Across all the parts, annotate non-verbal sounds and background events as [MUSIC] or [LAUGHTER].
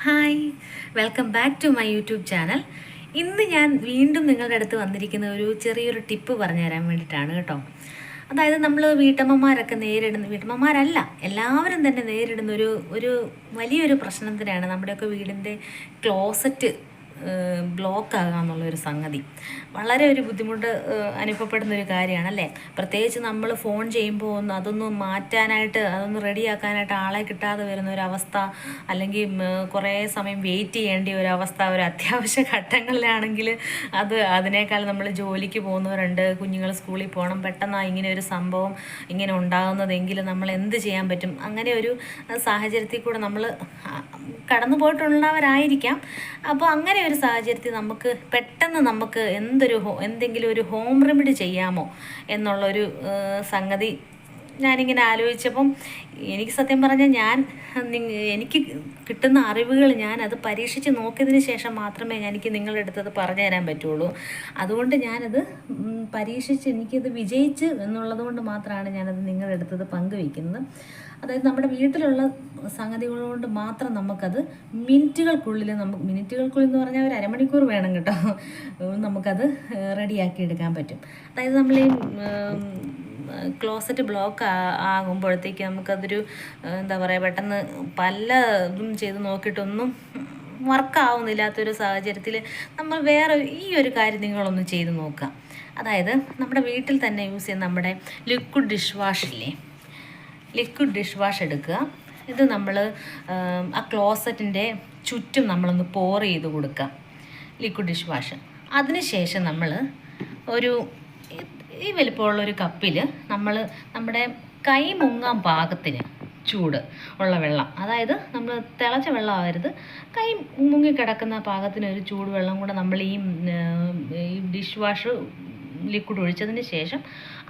Hi welcome back to my YouTube channel ഇന്ന് ഞാൻ വീണ്ടും നിങ്ങളുടെ അടുത്ത് വന്നിരിക്കുന്ന ഒരു ചെറിയൊരു ടിപ്പ് പറഞ്ഞു തരാൻ വേണ്ടിയിട്ടാണ് കേട്ടോ. അതായത് നമ്മൾ വീട്ടമ്മമാരൊക്കെ നേരിടുന്ന വീട്ടമ്മമാരല്ല എല്ലാവരും തന്നെ നേരിടുന്ന ഒരു ഒരു വലിയൊരു പ്രശ്നത്തിനാണ് നമ്മുടെയൊക്കെ വീടിന്റെ ക്ലോസറ്റ് ബ്ലോക്ക് ആകുക എന്നുള്ളൊരു സംഗതി. വളരെ ഒരു ബുദ്ധിമുട്ട് അനുഭവപ്പെടുന്ന ഒരു കാര്യമാണ് അല്ലേ? പ്രത്യേകിച്ച് നമ്മൾ ഫോൺ ചെയ്യുമ്പോൾ ഒന്ന് അതൊന്ന് മാറ്റാനായിട്ട് അതൊന്ന് റെഡിയാക്കാനായിട്ട് ആളെ കിട്ടാതെ വരുന്ന ഒരു അവസ്ഥ അല്ലെങ്കിൽ കുറേ സമയം വെയിറ്റ് ചെയ്യേണ്ട ഒരു അവസ്ഥ ഒരു അത്യാവശ്യ ഘട്ടങ്ങളിലാണെങ്കിൽ അത് അതിനേക്കാൾ നമ്മൾ ജോലിക്ക് പോകുന്നവരുണ്ട് കുഞ്ഞുങ്ങൾ സ്കൂളിൽ പോകണം പെട്ടെന്ന് ഇങ്ങനെ ഒരു സംഭവം ഇങ്ങനെ ഉണ്ടാകുന്നതെങ്കിൽ നമ്മൾ എന്ത് ചെയ്യാൻ പറ്റും? അങ്ങനെ ഒരു സാഹചര്യത്തിൽ കൂടെ നമ്മൾ കടന്നു പോയിട്ടുള്ളവരായിരിക്കാം അപ്പോൾ അങ്ങനെ ഒരു സാഹചര്യത്തിൽ നമുക്ക് പെട്ടെന്ന് നമുക്ക് എന്തൊരു എന്തെങ്കിലും ഒരു ഹോം റെമഡി ചെയ്യാമോ എന്നുള്ളൊരു സംഗതി ഞാനിങ്ങനെ ആലോചിച്ചപ്പം എനിക്ക് സത്യം പറഞ്ഞാൽ ഞാൻ എനിക്ക് കിട്ടുന്ന അറിവുകൾ ഞാൻ അത് പരീക്ഷിച്ച് നോക്കിയതിന് ശേഷം മാത്രമേ എനിക്ക് നിങ്ങളുടെ അടുത്തത് പറഞ്ഞു തരാൻ പറ്റുള്ളൂ. അതുകൊണ്ട് ഞാനത് പരീക്ഷിച്ച് എനിക്കത് വിജയിച്ച് എന്നുള്ളത് കൊണ്ട് മാത്രമാണ് ഞാനത് നിങ്ങളുടെ അടുത്തത് പങ്കുവയ്ക്കുന്നത് അതായത് നമ്മുടെ വീട്ടിലുള്ള സംഗതികൾ മാത്രം നമുക്കത് മിനിറ്റുകൾക്കുള്ളിൽ നമുക്ക് മിനിറ്റുകൾക്കുള്ളിൽ എന്ന് പറഞ്ഞാൽ ഒരു അരമണിക്കൂർ വേണം കേട്ടോ. നമുക്കത് റെഡിയാക്കി എടുക്കാൻ പറ്റും. അതായത് നമ്മൾ ഈ ക്ലോസറ്റ് ബ്ലോക്ക് ആകുമ്പോഴത്തേക്ക് നമുക്കതൊരു എന്താ പറയുക പെട്ടെന്ന് പല ഇതും ചെയ്ത് നോക്കിയിട്ടൊന്നും വർക്കാവുന്നില്ലാത്തൊരു സാഹചര്യത്തിൽ നമ്മൾ വേറെ ഈ ഒരു കാര്യം നിങ്ങളൊന്ന് ചെയ്ത് നോക്കുക. അതായത് നമ്മുടെ വീട്ടിൽ തന്നെ യൂസ് ചെയ്യുന്ന നമ്മുടെ ലിക്വിഡ് ഡിഷ് വാഷ് ഇല്ലേ? ലിക്വിഡ് ഡിഷ് വാഷ് എടുക്കുക. ഇത് നമ്മൾ ആ ക്ലോസറ്റിന്റെ ചുറ്റും നമ്മളൊന്ന് പോർ ചെയ്ത് കൊടുക്കുക. ലിക്വിഡ് ഡിഷ് വാഷ് അതിനുശേഷം നമ്മൾ ഒരു ഈ- വലിപ്പമുള്ള ഒരു കപ്പിൽ നമ്മൾ നമ്മുടെ കൈ മുങ്ങാൻ പാകത്തിന് ചൂട് ഉള്ള വെള്ളം. അതായത് നമ്മൾ തിളച്ച വെള്ളമാകരുത് കൈ മുങ്ങിക്കിടക്കുന്ന പാകത്തിന് ഒരു ചൂട് വെള്ളം കൂടെ നമ്മൾ ഈ ഡിഷ് വാഷ് ലിക്വിഡ് ഒഴിച്ചതിന് ശേഷം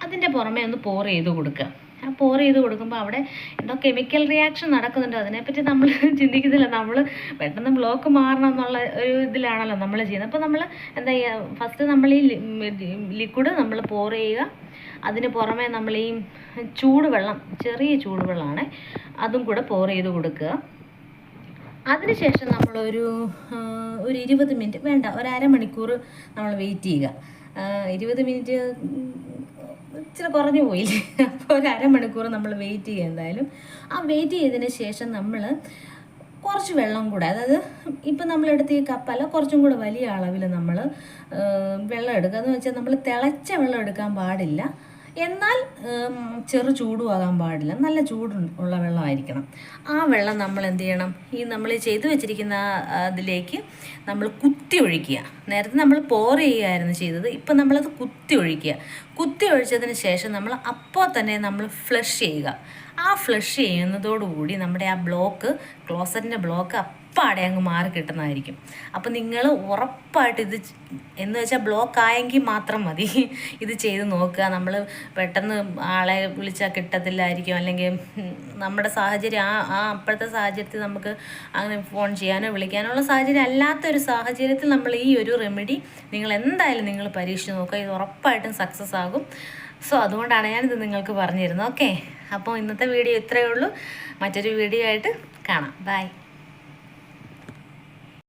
അതിന്റെ പുറമേ ഒന്ന് പോർ ചെയ്ത് കൊടുക്കുക. ആ പോർ ചെയ്ത് കൊടുക്കുമ്പോൾ അവിടെ എന്തോ കെമിക്കൽ റിയാക്ഷൻ നടക്കുന്നുണ്ട്. അതിനെപ്പറ്റി നമ്മൾ [LAUGHS] ചിന്തിക്കുന്നില്ല. നമ്മൾ പെട്ടെന്ന് ബ്ലോക്ക് മാറണം എന്നുള്ള ഒരു ഇതിലാണല്ലോ നമ്മൾ ചെയ്യുന്നത്. അപ്പോൾ നമ്മൾ എന്താ ചെയ്യുക ഫസ്റ്റ് നമ്മൾ ഈ ലിക്വിഡ് നമ്മൾ പോർ ചെയ്യുക. അതിന് പുറമെ നമ്മൾ ഈ ചൂടുവെള്ളം ചെറിയ ചൂടുവെള്ളമാണ് അതും കൂടെ പോർ ചെയ്ത് കൊടുക്കുക. അതിനുശേഷം നമ്മളൊരു ഒരു ഇരുപത് മിനിറ്റ് വേണ്ട ഒരു അരമണിക്കൂർ നമ്മൾ വെയിറ്റ് ചെയ്യുക. ഇരുപത് മിനിറ്റ് ഇച്ചിരി കുറഞ്ഞു പോയില്ലേ? [LAUGHS] അപ്പോൾ ഒരു അരമണിക്കൂർ നമ്മൾ വെയിറ്റ് ചെയ്യുക എന്തായാലും. ആ വെയിറ്റ് ചെയ്തതിന് ശേഷം നമ്മൾ കുറച്ച് വെള്ളം കൂടെ അതായത് ഇപ്പം നമ്മളെടുത്ത് ഈ കപ്പല കുറച്ചും കൂടെ വലിയ അളവിൽ നമ്മൾ വെള്ളം എടുക്കുക. എന്ന് വെച്ചാൽ നമ്മൾ തിളച്ച വെള്ളം എടുക്കാൻ പാടില്ല. എന്നാൽ ചെറു ചൂടുമാകാൻ പാടില്ല. നല്ല ചൂട് ഉള്ള വെള്ളമായിരിക്കണം. ആ വെള്ളം നമ്മൾ എന്ത് ചെയ്യണം? ഈ നമ്മൾ ചെയ്തു വെച്ചിരിക്കുന്ന അതിലേക്ക് നമ്മൾ കുത്തി ഒഴിക്കുക. നേരത്തെ നമ്മൾ പോർ ചെയ്യുകയായിരുന്നു ചെയ്തത്. ഇപ്പം നമ്മളത് കുത്തി ഒഴിക്കുക. കുത്തി ഒഴിച്ചതിന് ശേഷം നമ്മൾ അപ്പോൾ തന്നെ നമ്മൾ ഫ്ലഷ് ചെയ്യുക. ആ ഫ്ലഷ് ചെയ്യുന്നതോടുകൂടി നമ്മുടെ ആ ബ്ലോക്ക് ക്ലോസറ്റിന്റെ ബ്ലോക്ക് അപ്പാടെ അങ്ങ് മാറി കിട്ടുന്നതായിരിക്കും. അപ്പം നിങ്ങൾ ഉറപ്പായിട്ട് ഇത് എന്ന് വെച്ചാൽ ബ്ലോക്ക് ആയെങ്കിൽ മാത്രം മതി. ഇത് ചെയ്ത് നോക്കുക. നമ്മൾ പെട്ടെന്ന് ആളെ വിളിച്ചാൽ കിട്ടത്തില്ലായിരിക്കും. അല്ലെങ്കിൽ നമ്മുടെ സാഹചര്യം ആ ആ അപ്പോഴത്തെ സാഹചര്യത്തിൽ നമുക്ക് അങ്ങനെ ഫോൺ ചെയ്യാനോ വിളിക്കാനോ ഉള്ള സാഹചര്യം അല്ലാത്ത ഒരു സാഹചര്യത്തിൽ നമ്മൾ ഈ ഒരു റെമഡി നിങ്ങൾ എന്തായാലും നിങ്ങൾ പരീക്ഷിച്ച് നോക്കുക. ഇത് ഉറപ്പായിട്ടും സക്സസ് ആകും. സോ അതുകൊണ്ടാണ് ഞാനിത് നിങ്ങൾക്ക് പറഞ്ഞിരുന്നത്. ഓക്കെ അപ്പോൾ ഇന്നത്തെ വീഡിയോ ഇത്രയേ ഉള്ളൂ. മറ്റൊരു വീഡിയോ ആയിട്ട് കാണാം. ബൈ